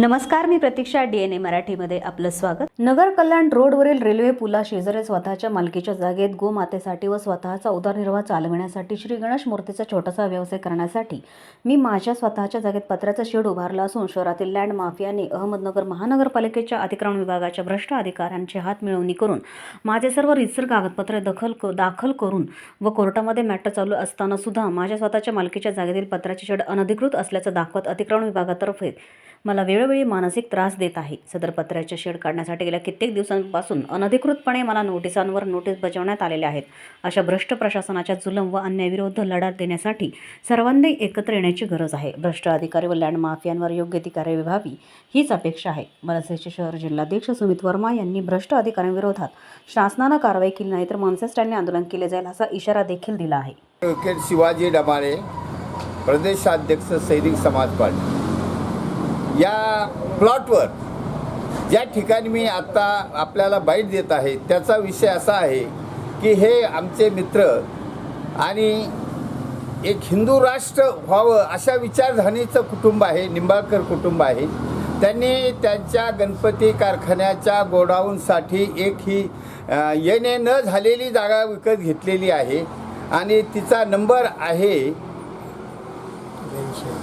नमस्कार मी प्रतीक्षा डीएनए मराठीमध्ये आपलं स्वागत. नगर कल्याण रोडवरील रेल्वे पुला शेजारी स्वतःच्या मालकीच्या जागेत गोमातेसाठी व स्वतःचा उदरनिर्वाह चालविण्यासाठी श्री गणेश मूर्तीचा छोटासा व्यवसाय करण्यासाठी मी माझ्या स्वतःच्या जागेत पत्र्याचा शेड उभारला असून शहरातील लँड माफियाने अहमदनगर महानगरपालिकेच्या अतिक्रमण विभागाच्या भ्रष्ट अधिकाऱ्यांचे हात मिळवणी करून माझे सर्व रितसर कागदपत्रे दखल क- दाखल करून व कोर्टामध्ये मॅटर चालू असताना सुद्धा माझ्या स्वतःच्या मालकीच्या जागेतील पत्राचे शेड अनधिकृत असल्याचं दाखवत अतिक्रमण विभागातर्फे मला वेळोवेळी मानसिक त्रास देत आहे. सदर पत्र्याचे शेड काढण्यासाठी गेल्या कित्येक दिवसांपासून अनधिकृतपणे मला नोटिसांवर नोटीस बजावण्यात आलेल्या आहेत. अशा भ्रष्ट प्रशासनाच्या जुलम व अन्यायाविरुद्ध लढा देण्यासाठी सर्वांनी एकत्र येण्याची गरज आहे. भ्रष्ट अधिकारी व लँड माफियांवर योग्य ती कार्यवाही व्हावी हीच अपेक्षा आहे. मनसेचे शहर जिल्हाध्यक्ष सुमित वर्मा यांनी भ्रष्ट अधिकाऱ्यांविरोधात शासनानं कारवाई केली नाही तर मनसे स्टँडने आंदोलन केले जाईल असा इशारा देखील दिला आहे. शिवाजी डमाळे प्रदेशाध्यक्ष सैनिक समाज पार्टी. या प्लॉटवर ज्या ठिकाणी मी आत्ता आपल्याला बाईट देत आहे त्याचा विषय असा आहे की हे आमचे मित्र आणि एक हिंदू राष्ट्र व्हावं अशा विचारधारणीचं कुटुंब आहे निंबाळकर कुटुंब आहे. त्यांनी त्यांच्या गणपती कारखान्याच्या गोडाऊनसाठी एक ही येणे न झालेली जागा विकत घेतलेली आहे आणि तिचा नंबर आहे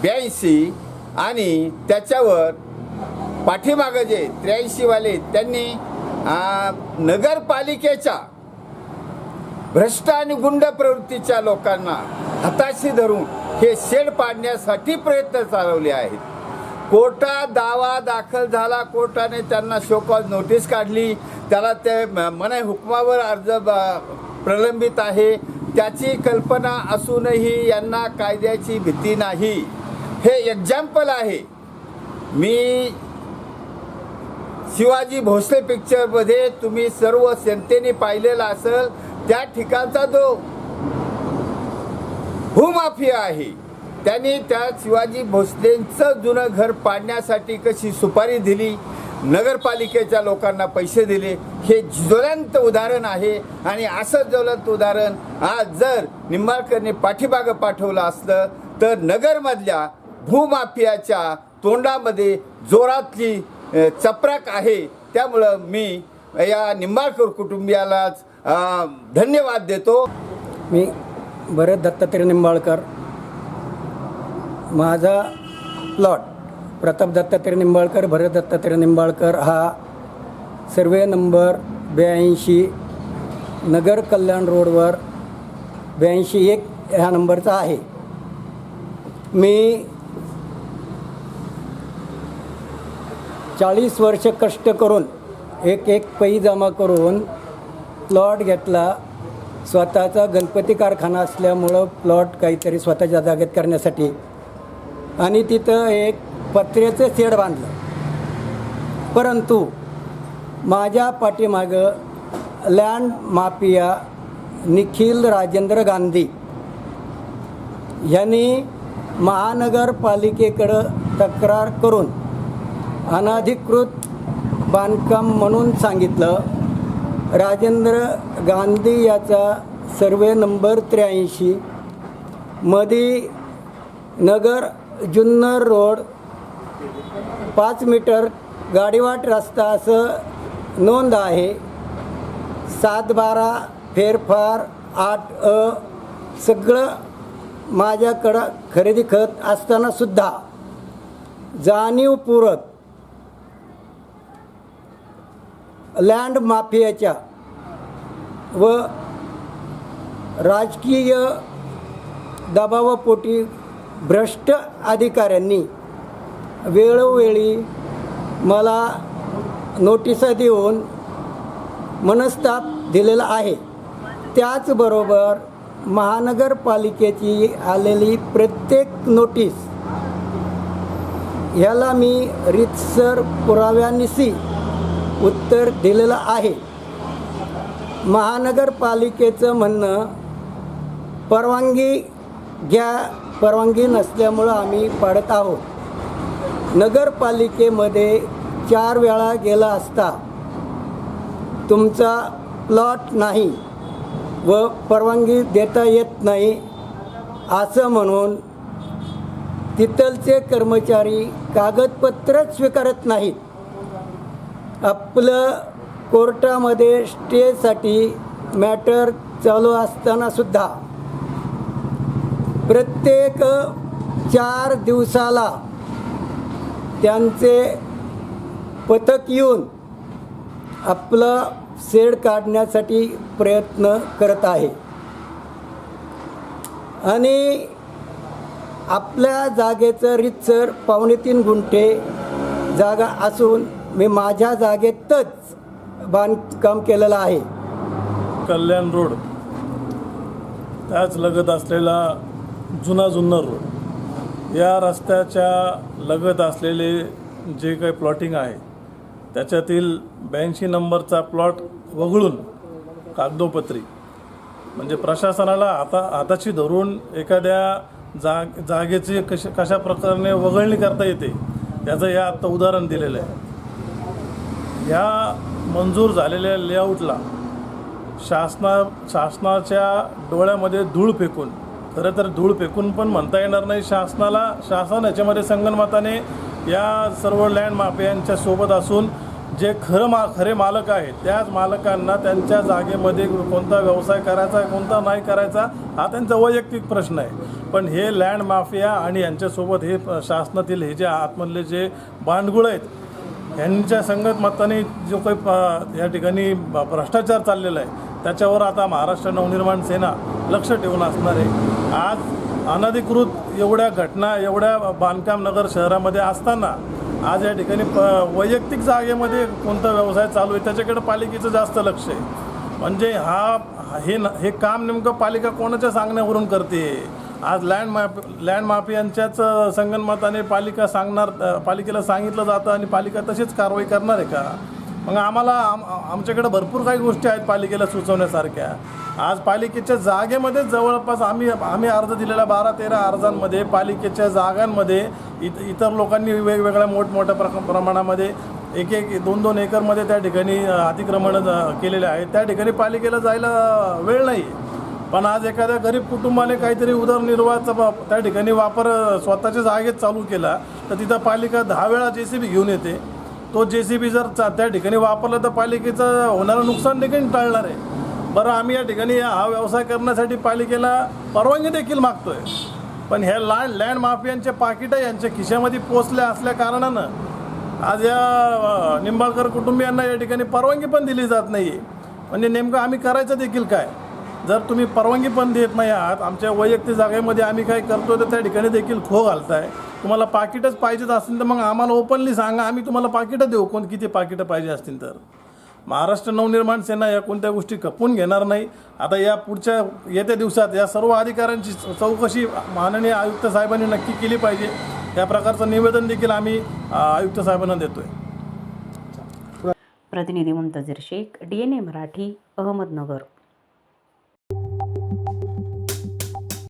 ब्याऐंशी आणि त्याच्यावर पाठीमागं जे त्र्याऐंशीवाले त्यांनी नगरपालिकेच्या भ्रष्ट आणि गुंड प्रवृत्तीच्या लोकांना हाताशी धरून हे शेड पाडण्यासाठी प्रयत्न चालवले आहेत. कोर्टात दावा दाखल झाला कोर्टाने त्यांना शोकॉज नोटीस काढली. त्याला ते म- मनाई हुकमावर अर्ज ब- प्रलंबित आहे. त्याची कल्पना असूनही यांना कायद्याची भीती नाही. हे एक्झाम्पल आहे. मी शिवाजी भोसले पिक्चरमध्ये तुम्ही सर्व जनतेने पाहिलेला असेल त्या ठिकाणचा जो भूमाफिया आहे. त्यांनी त्या शिवाजी भोसलेंचं जुनं घर पाडण्यासाठी कशी सुपारी दिली नगरपालिकेच्या लोकांना पैसे दिले हे ज्वलंत उदाहरण आहे. आणि असं ज्वलंत उदाहरण आज जर निंबाळकरने पाठीमागं पाठवलं असलं तर नगरमधल्या भूमाफियाच्या तोंडामध्ये जोरातली चपराक आहे. त्यामुळं मी या निंबाळकर कुटुंबियालाच धन्यवाद देतो. मी भरत दत्तात्रय निंबाळकर. माझा प्लॉट प्रताप दत्तात्रय निंबाळकर भरत दत्तात्रय निंबाळकर हा सर्वे नंबर ब्याऐंशी नगर कल्याण रोडवर ब्याऐंशी एक ह्या नंबरचा आहे. मी चाळीस वर्ष कष्ट करून एक एक पै जमा करून प्लॉट घेतला. स्वतःचा गणपती कारखाना असल्यामुळं प्लॉट काहीतरी स्वतःच्या जागेत करण्यासाठी. आणि तिथं एक पत्र्याचं शेड बांधलं. परंतु माझ्या पाठीमागं लँड माफिया निखिल राजेंद्र गांधी यांनी महानगरपालिकेकडं तक्रार करून अनाधिकृत बांधकाम म्हणून सांगितलं. राजेंद्र गांधी याचा सर्वे नंबर त्र्याऐंशी. मधी नगर जुन्नर रोड पाच मीटर गाडीवाट रस्ता असं नोंद आहे. सात बारा फेरफार आठ अ सगळं माझ्याकडं खरेदी खत असतानासुद्धा जाणीवपूरक लँड माफियाच्या व राजकीय दबावापोटी भ्रष्ट अधिकाऱ्यांनी वेळोवेळी मला नोटिसा देऊन मनस्ताप दिलेला आहे. त्याचबरोबर महानगरपालिकेची आलेली प्रत्येक नोटीस ह्याला मी रितसर पुराव्यानिशी उत्तर दिलेलं आहे. महानगरपालिकेचं म्हणणं परवानगी घ्या परवानगी नसल्यामुळं आम्ही पाडत आहोत. नगरपालिकेमध्ये चार वेळा गेला असता तुमचा प्लॉट नाही व परवानगी देता येत नाही असं म्हणून तिथलचे कर्मचारी कागदपत्रच स्वीकारत नाहीत. आपलं कोर्टामध्ये स्टेसाठी मॅटर चालू असतानासुद्धा प्रत्येक चार दिवसाला त्यांचे पथक येऊन आपलं सेड काढण्यासाठी प्रयत्न करत आहे. आणि आपल्या जागेचं रितसर पावणे तीन गुंठे जागा असून मी माझ्या जागेतच बांधकाम केलेलं आहे. कल्याण रोड. त्याच लगत असलेला जुना जुन्नर रोड. या रस्त्याच्या लगत असलेले जे काही प्लॉटिंग आहे त्याच्यातील ब्याऐंशी नंबरचा प्लॉट वगळून कागदोपत्री. म्हणजे प्रशासनाला आता हाताशी धरून एखाद्या जाग जागेची कश कशा प्रकारे वगळणी करता येते याचं या आत्ता उदाहरण दिलेलं आहे. ह्या मंजूर झालेल्या लेआउटला शासना शासनाच्या डोळ्यामध्ये धूळ फेकून खरं तर धूळ फेकून पण म्हणता येणार नाही. शासनाला शासन याच्यामध्ये संगणमताने या सर्व लँड माफियांच्या सोबत असून जे खरं मा खरे मालक आहेत त्याच मालकांना त्यांच्या जागेमध्ये कोणता व्यवसाय करायचा कोणता नाही करायचा हा त्यांचा वैयक्तिक प्रश्न आहे. पण हे लँड माफिया आणि यांच्यासोबत हे शासनातील हे जे आतमधले जे बांडगुळ आहेत यांच्या संगत मताने जो काही प- या ठिकाणी भ्रष्टाचार चाललेला आहे त्याच्यावर आता महाराष्ट्र नवनिर्माण सेना लक्ष ठेवून असणार आहे. आज अनधिकृत एवढ्या घटना एवढ्या बांधकाम नगर शहरामध्ये असताना आज या ठिकाणी प वैयक्तिक जागेमध्ये कोणता व्यवसाय चालू आहे त्याच्याकडे पालिकेचं जास्त लक्ष आहे. म्हणजे हा हे न- हे काम नेमकं पालिका कोणाच्या सांगण्यावरून करते? आज लँड माफ लँड माफियांच्याच पालिका सांगणार पालिकेला सांगितलं जातं आणि पालिका तशीच कारवाई करणार आहे का? मग आम्हाला आम आमच्याकडे भरपूर काही गोष्टी आहेत पालिकेला सुचवण्यासारख्या. आज पालिकेच्या जागेमध्ये जवळपास आम्ही आम्ही अर्ज दिलेल्या बारा तेरा अर्जांमध्ये पालिकेच्या जागांमध्ये इत इतर लोकांनी वेगवेगळ्या मोठमोठ्या प्र प्रमाणामध्ये एक एक दोन दोन एकरमध्ये त्या ठिकाणी अतिक्रमण केलेले आहेत. त्या ठिकाणी पालिकेला जायला वेळ नाही. पण आज एखाद्या गरीब कुटुंबाने काहीतरी उदरनिर्वाहाचा त्या ठिकाणी वापर स्वतःच्या जागेत चालू केला तर तिथं पालिका दहा वेळा जे सी बी घेऊन येते. तो जे सी बी जर चा- त्या ठिकाणी वापरला तर पालिकेचं होणारं नुकसान देखील टाळणार आहे. बरं आम्ही या ठिकाणी हा व्यवसाय करण्यासाठी पालिकेला परवानगी देखील मागतोय. पण ह्या लँड लँड माफियांचे पाकिटं यांच्या खिशामध्ये पोचल्या असल्या कारणानं आज या निंबाळकर कुटुंबियांना या ठिकाणी परवानगी पण दिली जात नाही म्हणजे नेमकं आम्ही करायचं देखील काय? जर तुम्ही परवानगी पण देत नाही आहात आमच्या वैयक्तिक जागेमध्ये आम्ही काय करतो तर त्या ठिकाणी देखील खो घालताय. तुम्हाला पाकिटच पाहिजेच असतील तर मग आम्हाला ओपनली सांगा आम्ही तुम्हाला पाकिटं देऊ. कोण किती पाकिटं पाहिजे असतील तर? महाराष्ट्र नवनिर्माण सेना या कोणत्या गोष्टी खपून घेणार नाही. आता या पुढच्या येत्या दिवसात या सर्व अधिकाऱ्यांची चौकशी माननीय आयुक्त साहेबांनी नक्की केली पाहिजे. या प्रकारचं निवेदन देखील आम्ही आयुक्त साहेबांना देतोय. प्रतिनिधी Muntazir Shaikh D N A Marathi Ahmednagar.